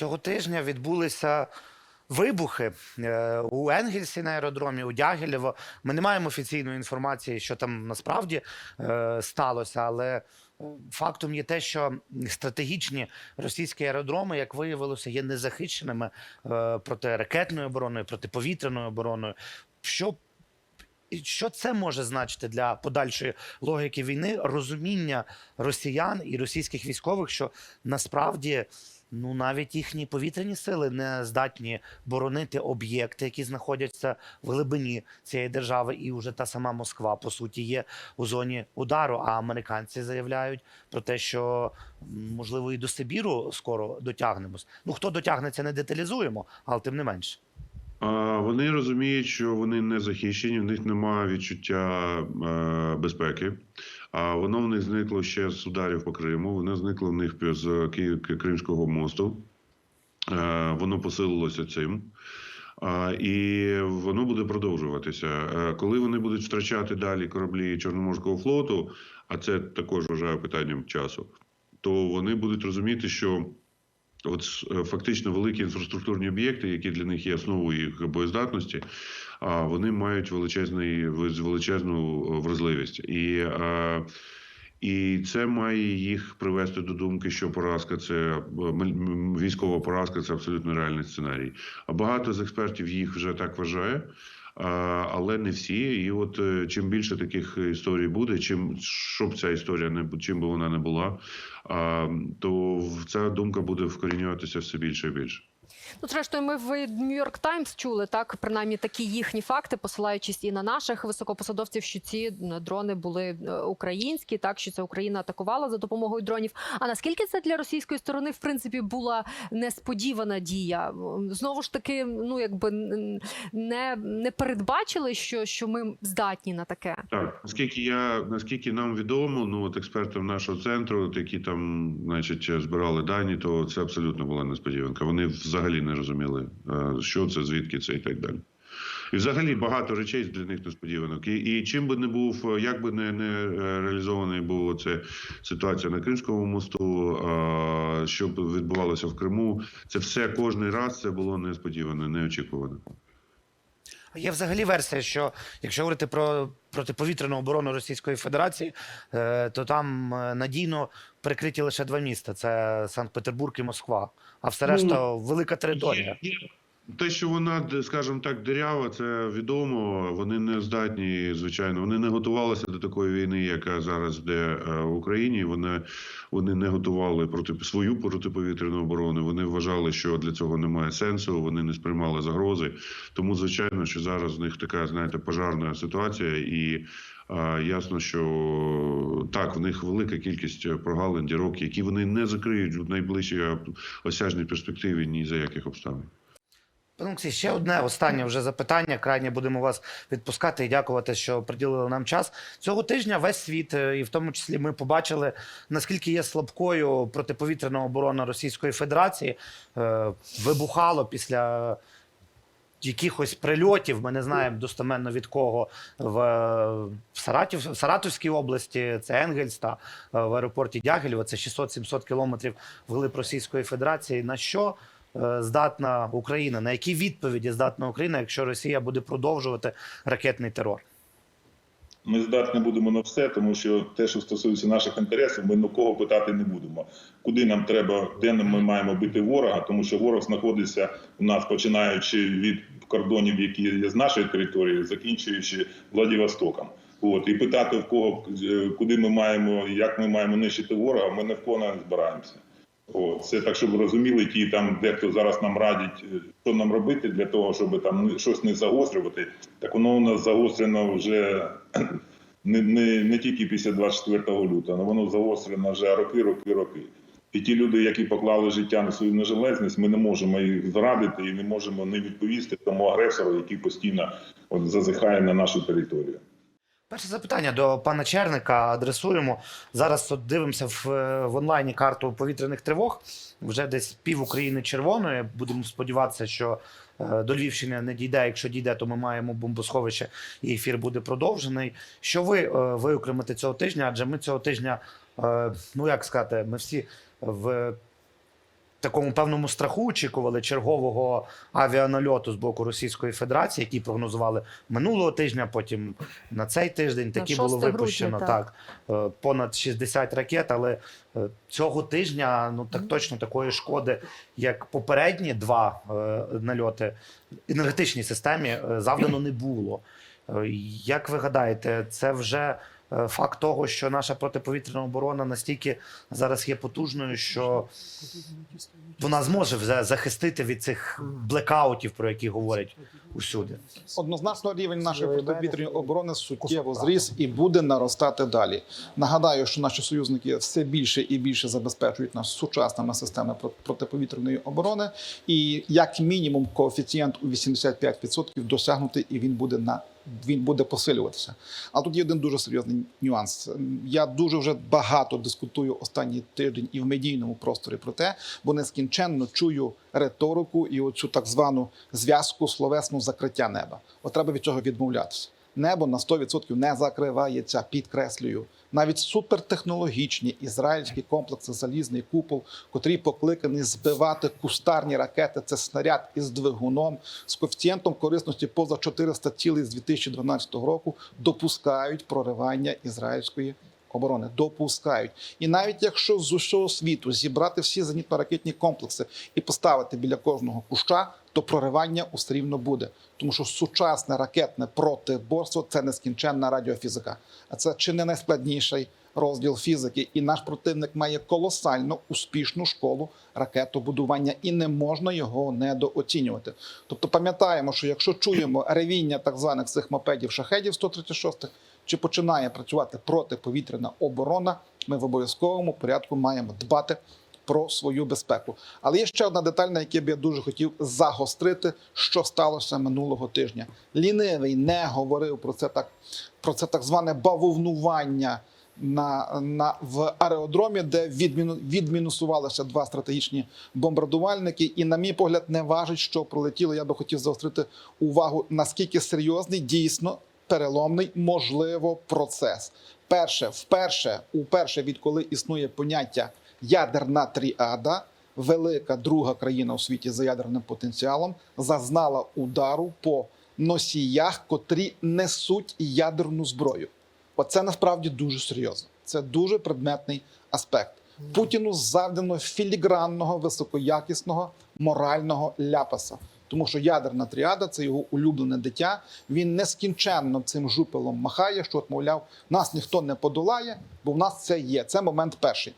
Цього тижня відбулися вибухи е, у Енгельсі на аеродромі, у Дягілєво. Ми не маємо офіційної інформації, що там насправді е, сталося, але е, фактом є те, що стратегічні російські аеродроми, як виявилося, є незахищеними проти ракетною обороною, протиповітряною обороною. Що що це може значити для подальшої логіки війни, розуміння росіян і російських військових, що насправді ну навіть їхні повітряні сили не здатні боронити об'єкти, які знаходяться в глибині цієї держави, і вже та сама Москва по суті є у зоні удару. А американці заявляють про те, що можливо і до Сибіру скоро дотягнемось. Ну хто дотягнеться, не деталізуємо, але тим не менше. Вони розуміють, що вони не захищені, в них немає відчуття е, безпеки. А воно в них зникло ще з ударів по Криму. Воно зникло в них з Кримського мосту. Е, Воно посилилося цим. І воно буде продовжуватися. Е, Коли вони будуть втрачати далі кораблі Чорноморського флоту, а це також вважаю питанням часу, то вони будуть розуміти, що от е, фактично великі інфраструктурні об'єкти, які для них є основою їх боєздатності, вони мають величезний величезну е, вразливість. І, е, і це має їх привести до думки, що поразка це е, військова поразка це абсолютно реальний сценарій. А багато з експертів їх вже так вважає. Але не всі, і от чим більше таких історій буде, чим щоб ця історія не чим би вона не була, то ця думка буде вкорінюватися все більше і більше. Ну, зрештою, ми в Нью-Йорк Таймс чули так, принаймні такі їхні факти, посилаючись і на наших високопосадовців, що ці е, дрони були е, українські, так що це Україна атакувала за допомогою дронів. А наскільки це для російської сторони в принципі була несподівана дія? Знову ж таки, ну якби не, не передбачили, що, що ми здатні на таке. Так, наскільки я наскільки нам відомо, ну от експертам нашого центру, от які там, значить, збирали дані, то це абсолютно була несподіванка. Вони взагалі не розуміли, е, що це, звідки це і так далі. І взагалі багато речей для них несподіванок. І, і чим би не був, е, як би не, не е, реалізований був це ситуація на Кримському мосту, а, що б відбувалося в Криму, це все кожний раз це було несподіване, неочікуване. Є взагалі версія, що якщо говорити про протиповітряну оборону Російської Федерації, е, то там е, надійно прикриті лише два міста: це Санкт-Петербург і Москва. А все Ну, решта велика територія. Те, що вона, скажімо так, дирява, це відомо. Вони не здатні, звичайно, вони не готувалися до такої війни, яка зараз йде е, в Україні. Вони, вони не готували проти свою протиповітряну оборону. Вони вважали, що для цього немає сенсу. Вони не сприймали загрози. Тому, звичайно, що зараз в них така, знаєте, пожарна ситуація і. А, Ясно, що так, в них велика кількість прогалин, дірок, які вони не закриють в найближчій е, осяжній перспективі ні за яких обставин. Пане ще одне останнє вже запитання. Крайне будемо вас відпускати і дякувати, що приділили нам час. Цього тижня весь світ, е, і в тому числі ми побачили, наскільки є слабкою протиповітряна оборона Російської Федерації. Е, Вибухало після якихось прильотів. Ми не знаємо достеменно від кого в, в, Саратів, в Саратовській області. Це Енгельс та е, в аеропорті Дягілєво. Це 600-700 кілометрів вглиб Російської Федерації. На що е, здатна Україна? На які відповіді здатна Україна, якщо Росія буде продовжувати ракетний терор? Ми здатні будемо на все, тому що те, що стосується наших інтересів, ми нікого питати не будемо. Куди нам треба, де ми маємо бити ворога, тому що ворог знаходиться у нас, починаючи від кордонів, які є з нашої території, закінчуючи Владивостоком. От і питати в кого е, куди ми маємо, як ми маємо нищити ворога, ми ні в кого не збираємося. От, це так, щоб розуміли, ті там дехто зараз нам радить, е, що нам робити для того, щоб там щось не загострювати. Так воно у нас загострено вже не, не, не тільки після 24 лютого, але воно загострено вже роки, роки, роки. І ті люди, які поклали життя на свою нежелезність, ми не можемо їх зрадити і не можемо не відповісти тому агресору, який постійно от, зазихає на нашу територію. Перше запитання до пана Черника адресуємо. Зараз от дивимося в, е, в онлайні карту повітряних тривог. Вже десь пів України червоної. Будемо сподіватися, що е, до Львівщини не дійде. Якщо дійде, то ми маємо бомбосховище і ефір буде продовжений. Що ви е, виокремите цього тижня? Адже ми цього тижня, е, ну як сказати, ми всі в такому певному страху очікували чергового авіанальоту з боку Російської Федерації, які прогнозували минулого тижня, потім на цей тиждень. Такі 6 було грудня, випущено так. так. е, понад 60 ракет, але е, цього тижня ну так точно такої шкоди, як попередні два е, нальоти енергетичній системі завдано не було. Як ви гадаєте, це вже факт того, що наша протиповітряна оборона настільки зараз є потужною, що вона зможе вже захистити від цих блекаутів, про які говорять усюди. Однозначно рівень нашої протиповітряної оборони суттєво зріс і буде наростати далі. Нагадаю, що наші союзники все більше і більше забезпечують нас сучасними системами про- протиповітряної оборони, і як мінімум коефіцієнт у 85% досягнути, і він буде на він буде посилюватися. А тут є один дуже серйозний нюанс. Я дуже вже багато дискутую останній тиждень і в медійному просторі про те, бо нескінченно чую риторику і оцю так звану зв'язку словесну закриття неба. От треба від цього відмовлятися. Небо на 100% не закривається, підкреслюю. Навіть супертехнологічні ізраїльські комплекси Залізний купол, котрі покликані збивати кустарні ракети. Це снаряд із двигуном з коефіцієнтом корисності поза 400 цілей з 2012 року, допускають проривання ізраїльської оборони. Допускають. І навіть якщо з усього світу зібрати всі зенітно-ракетні комплекси і поставити біля кожного куща, то проривання усе рівно буде. Тому що сучасне ракетне протиборство це нескінченна радіофізика. А це чи не найскладніший розділ фізики. І наш противник має колосально успішну школу ракетобудування, і не можна його недооцінювати. Тобто пам'ятаємо, що якщо чуємо ревіння так званих цих мопедів шахедів 136 чи починає працювати протиповітряна оборона, ми в обов'язковому порядку маємо дбати про свою безпеку. Але є ще одна деталь, на якій б я дуже хотів загострити, що сталося минулого тижня. Лінивий не говорив про це так, про це так зване бавовнування на, на в аеродромі, де відміну, відмінусувалися два стратегічні бомбардувальники. І, на мій погляд, не важить, що пролетіло. Я би хотів заострити увагу, наскільки серйозний дійсно переломний можливо процес. Перше, вперше, уперше, відколи існує поняття ядерна тріада, велика друга країна у світі за ядерним потенціалом, зазнала удару по носіях, котрі несуть ядерну зброю. Оце насправді дуже серйозно. Це дуже предметний аспект. Путіну завдано філігранного, високоякісного морального ляпаса. Тому що ядерна тріада це його улюблене дитя. Він нескінченно цим жупелом махає, що, от, мовляв, нас ніхто не подолає, бо в нас це є. Це момент перший.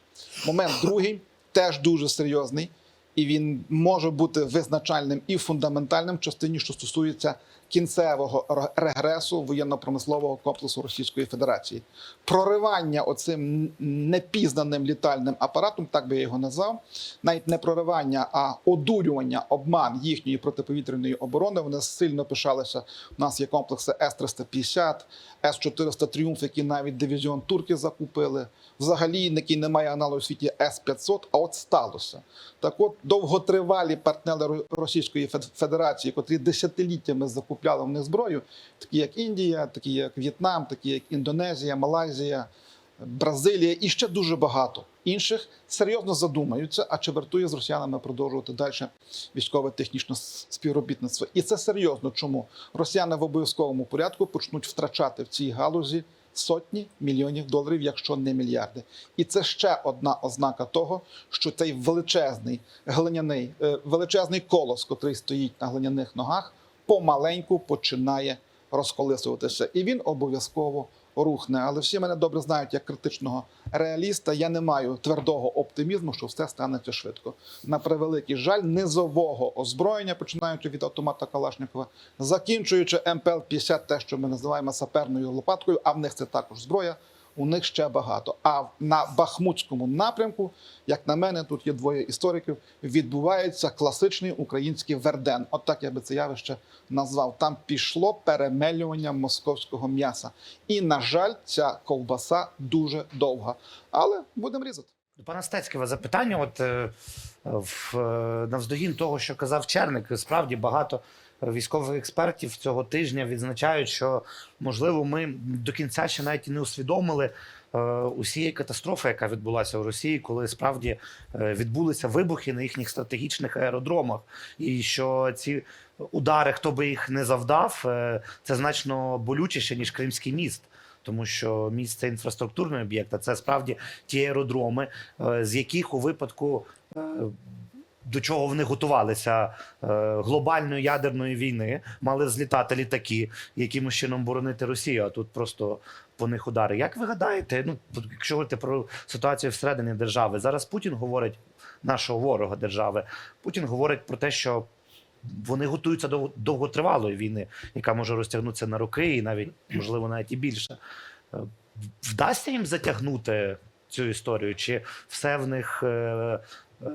Момент другий теж дуже серйозний, і він може бути визначальним і фундаментальним в частині, що стосується кінцевого регресу воєнно-промислового комплексу Російської Федерації. Проривання оцим непізнаним літальним апаратом, так би я його назвав, навіть не проривання, а одурювання, обман їхньої протиповітряної оборони. Вони сильно пишалися. У нас є комплекси С-350, С-400 Тріумф, які навіть дивізіон турки закупили. Взагалі, який не має аналогу у світі С-500, а от сталося. Так от довготривалі партнери Російської Федерації, котрі десятиліттями закупляли в них зброю, такі як Індія, такі як В'єтнам, такі як Індонезія, Малайзія, Бразилія і ще дуже багато інших серйозно задумаються, а чи вартує з росіянами продовжувати далі військово-технічне співробітництво. І це серйозно. Чому росіяни в обов'язковому порядку почнуть втрачати в цій галузі сотні мільйонів доларів, якщо не мільярди. І це ще одна ознака того, що цей величезний глиняний, е, величезний колос, котрий стоїть на глиняних ногах, помаленьку починає розколисуватися. І він обов'язково рухне. Але всі мене добре знають як критичного реаліста. Я не маю твердого оптимізму, що все станеться швидко. На превеликий жаль, низового озброєння, починаючи від автомата Калашникова, закінчуючи МПЛ-50, те, що ми називаємо саперною лопаткою, а в них це також зброя. У них ще багато. А на Бахмутському напрямку, як на мене, тут є двоє істориків. Відбувається класичний український верден. От так я би це явище назвав. Там пішло перемелювання московського м'яса. І, на жаль, ця ковбаса дуже довга. Але будемо різати. Пане Стецьківе, запитання, от е, в, е, навздогін того, що казав Черник, справді багато військових експертів цього тижня відзначають, що можливо ми до кінця ще навіть і не усвідомили е, усієї катастрофи, яка відбулася в Росії, коли справді е, відбулися вибухи на їхніх стратегічних аеродромах, і що ці удари, хто би їх не завдав, е, це значно болючіше ніж Кримський міст. Тому що міст це інфраструктурний об'єкт, а це справді ті аеродроми, з яких у випадку до чого вони готувалися е, глобальної ядерної війни, мали злітати літаки, якимось чином боронити Росію. А тут просто по них удари. Як ви гадаєте, ну якщо говорити про ситуацію всередині держави, зараз Путін говорить нашого ворога держави. Путін говорить про те, що вони готуються до довготривалої війни, яка може розтягнутися на роки, і навіть можливо навіть і більше. Е, Вдасться їм затягнути цю історію, чи все в них е,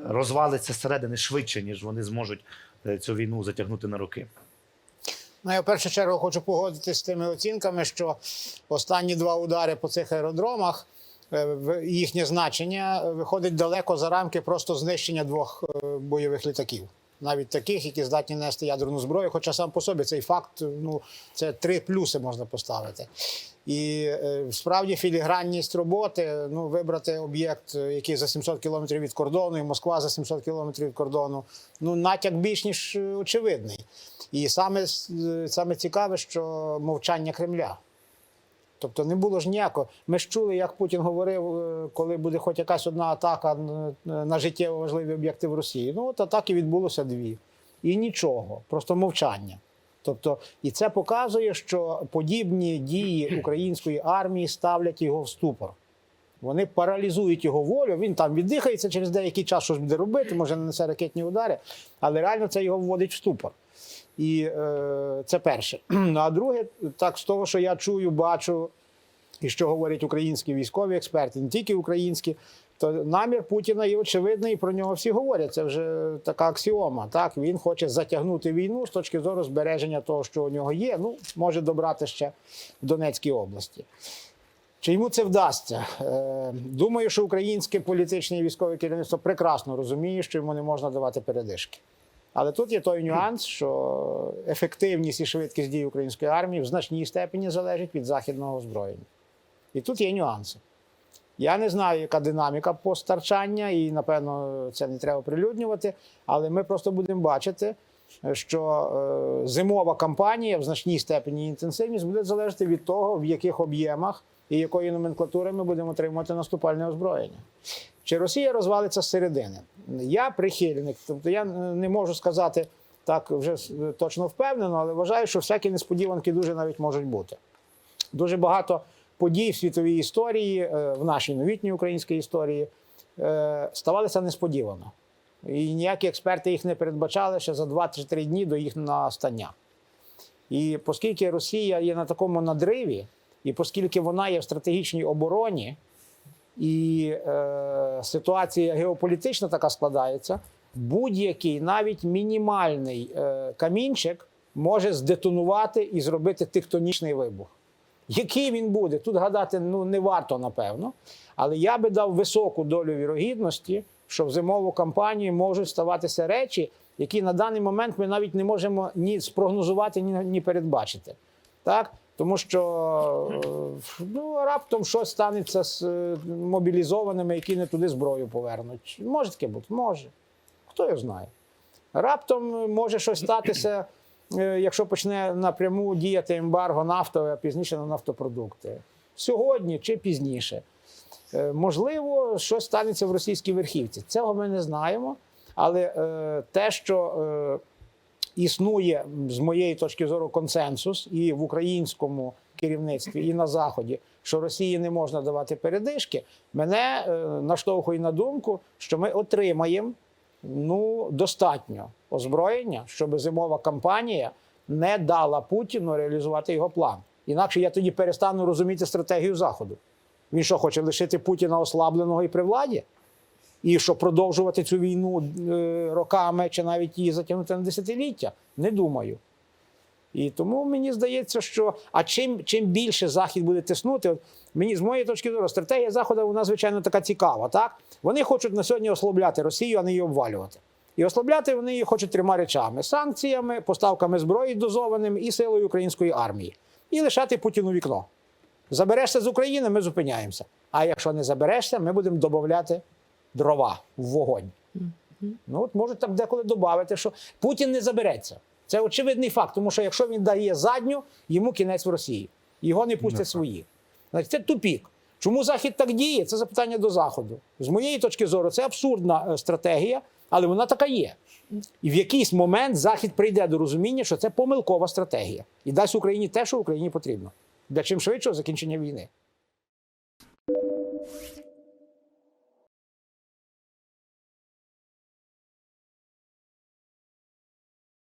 розвалиться зсередини швидше, ніж вони зможуть е, цю війну затягнути на роки? Ну, я в першу чергу хочу погодитися з тими оцінками, що останні два удари по цих аеродромах, е, їхнє значення виходить далеко за рамки просто знищення двох е, бойових літаків. Навіть таких, які здатні нести ядерну зброю, хоча сам по собі цей факт, ну це три плюси можна поставити. І е, справді філігранність роботи, ну вибрати об'єкт, е, який за 700 кілометрів від кордону, і Москва за 700 кілометрів від кордону. Ну натяк більш ніж е, очевидний. І саме, саме цікаве, що мовчання Кремля. Тобто не було ж ніякого. Ми ж чули, як Путін говорив, коли буде хоч якась одна атака на життєво важливі об'єкти в Росії. Ну, от атаки відбулося дві. І нічого, просто мовчання. Тобто, і це показує, що подібні дії української армії ставлять його в ступор. Вони паралізують його волю. Він там віддихається через деякий час, щось буде робити, може нанесе ракетні удари, але реально це його вводить в ступор. І е, це перше. Ну, а друге, так з того, що я чую, бачу, і що говорять українські військові експерти, не тільки українські, то намір Путіна є очевидний, і про нього всі говорять. Це вже така аксіома. Так він хоче затягнути війну з точки зору збереження того, що у нього є. Ну може добрати ще в Донецькій області. Чи йому це вдасться? Е, Думаю, що українське політичне і військове керівництво прекрасно розуміє, що йому не можна давати передишки. Але тут є той нюанс, що ефективність і швидкість дій української армії в значній степені залежить від західного озброєння. І тут є нюанси. Я не знаю, яка динаміка постарчання, і напевно це не треба прилюднювати, але ми просто будемо бачити, що е, зимова кампанія в значній степені інтенсивність буде залежати від того, в яких об'ємах і якої номенклатури ми будемо отримувати наступальне озброєння. Чи Росія розвалиться зсередини? Я прихильник, тобто я не можу сказати так вже точно впевнено, але вважаю, що всякі несподіванки дуже навіть можуть бути. Дуже багато подій в світовій історії, е, в нашій новітній українській історії, е, ставалися несподівано. І ніякі експерти їх не передбачали ще за 2-3 дні до їх настання. І оскільки Росія є на такому надриві, і оскільки вона є в стратегічній обороні, і е, ситуація геополітична така складається, будь-який навіть мінімальний е, камінчик може здетонувати і зробити тектонічний вибух. Який він буде? Тут гадати ну, не варто, напевно. Але я би дав високу долю вірогідності, що в зимову кампанію можуть ставатися речі, які на даний момент ми навіть не можемо ні спрогнозувати, ні, ні передбачити. Так? Тому що е, ну, раптом щось станеться з е, мобілізованими, які не туди зброю повернуть. Може таке бути? Може. Хто його знає? Раптом може щось статися, е, якщо почне напряму діяти ембарго нафтове, а пізніше на нафтопродукти. Сьогодні чи пізніше. Е, Можливо, щось станеться в російській верхівці. Цього ми не знаємо. Але е, те, що е, існує з моєї точки зору консенсус і в українському керівництві, і на заході, що Росії не можна давати передишки, мене е, наштовхує на думку, що ми отримаємо ну достатньо озброєння, щоб зимова кампанія не дала Путіну реалізувати його план. Інакше я тоді перестану розуміти стратегію Заходу. Він що хоче лишити Путіна ослабленого і при владі? І що продовжувати цю війну е, роками чи навіть її затягнути на десятиліття? Не думаю. І тому мені здається, що а чим, чим більше Захід буде тиснути, от мені з моєї точки зору, стратегія Заходу вона звичайно така цікава. Так вони хочуть на сьогодні ослабляти Росію, а не її обвалювати. І ослабляти вони її хочуть трьома речами: санкціями, поставками зброї дозованим і силою української армії, і лишати Путіну вікно. Заберешся з України, ми зупиняємося. А якщо не заберешся, ми будемо додати дрова в вогонь. Ну от можуть там деколи додати, що Путін не забереться. Це очевидний факт, тому що якщо він дає задню, йому кінець в Росії. Його не пустять свої. Значить, це тупік. Чому Захід так діє? Це запитання до Заходу. З моєї точки зору, це абсурдна е, стратегія, але вона така є. І в якийсь момент Захід прийде до розуміння, що це помилкова стратегія, і дасть Україні те, що Україні потрібно для чим швидшого закінчення війни.